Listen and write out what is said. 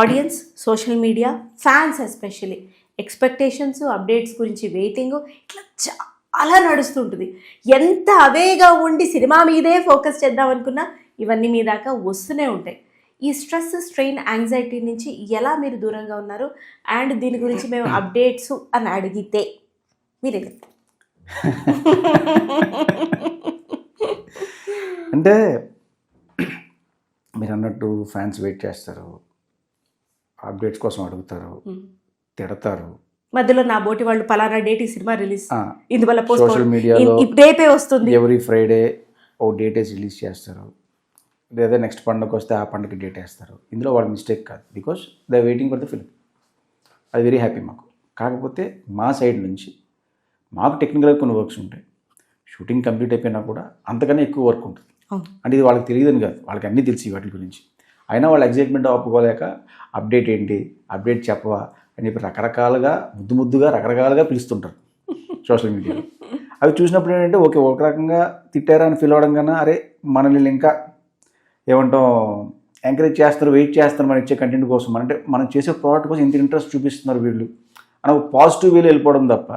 Audience social media fans especially expectations updates గురించి waiting ఇట్లా చాలా నడుస్తుంటుంది. ఎంత అవేగా ఉండి సినిమా మీదే ఫోకస్ చేద్దాం అనుకున్నా ఇవన్నీ మీ దాకా వస్తూనే ఉంటాయి. ఈ స్ట్రెస్ స్ట్రెయిన్ యాంగ్జైటీ నుంచి ఎలా మీరు దూరంగా ఉన్నారు? అండ్ దీని గురించి మేము అప్డేట్స్ అని అడిగితే మీరే అంటే మీరు అన్నట్టు ఫ్యాన్స్ వెయిట్ చేస్తారు. అప్డేట్స్ కోసం అడుగుతారు తిడతారు. మధ్యలో నా బోటి వాళ్ళు పలానా డేట్ ఈ సినిమా రిలీజ్ ఇందువల్ల Social పోస్ట్ media లో- రేపే వస్తుంది. ఎవ్రీ ఫ్రైడే ఓ డేట్ వేసి రిలీజ్ చేస్తారు. లేదా నెక్స్ట్ పండుగ వస్తే ఆ పండుగ డేట్ వేస్తారు. ఇందులో వాళ్ళ మిస్టేక్ కాదు. Because they waiting for the film అది వెరీ హ్యాపీ మాకు. కాకపోతే మా సైడ్ నుంచి మాకు టెక్నికల్గా కొన్ని వర్క్స్ ఉంటాయి. షూటింగ్ కంప్లీట్ అయిపోయినా కూడా అంతకన్నా ఎక్కువ వర్క్ ఉంటుంది. అంటే ఇది వాళ్ళకి తెలియదని కాదు. వాళ్ళకి అన్నీ తెలిసి వాటి గురించి. అయినా వాళ్ళు ఎగ్జైట్మెంట్ ఆపుకోలేక అప్డేట్ ఏంటి? అప్డేట్ చెప్పవా? అని చెప్పి రకరకాలుగా ముద్దు ముద్దుగా రకరకాలుగా పిలుస్తుంటారు సోషల్ మీడియాలో. అవి చూసినప్పుడు ఏంటంటే ఓకే ఒక రకంగా తిట్టారా అని ఫీల్ అవడం కన్నా అరే మనల్ని ఇంకా ఏమంటాం ఎంకరేజ్ చేస్తారు వెయిట్ చేస్తారు మనం ఇచ్చే కంటెంట్ కోసం. అంటే మనం చేసే ప్రోడక్ట్ కోసం ఇంత ఇంట్రెస్ట్ చూపిస్తున్నారు వీళ్ళు. అని ఒక పాజిటివ్ వేలో వెళ్ళిపోవడం తప్ప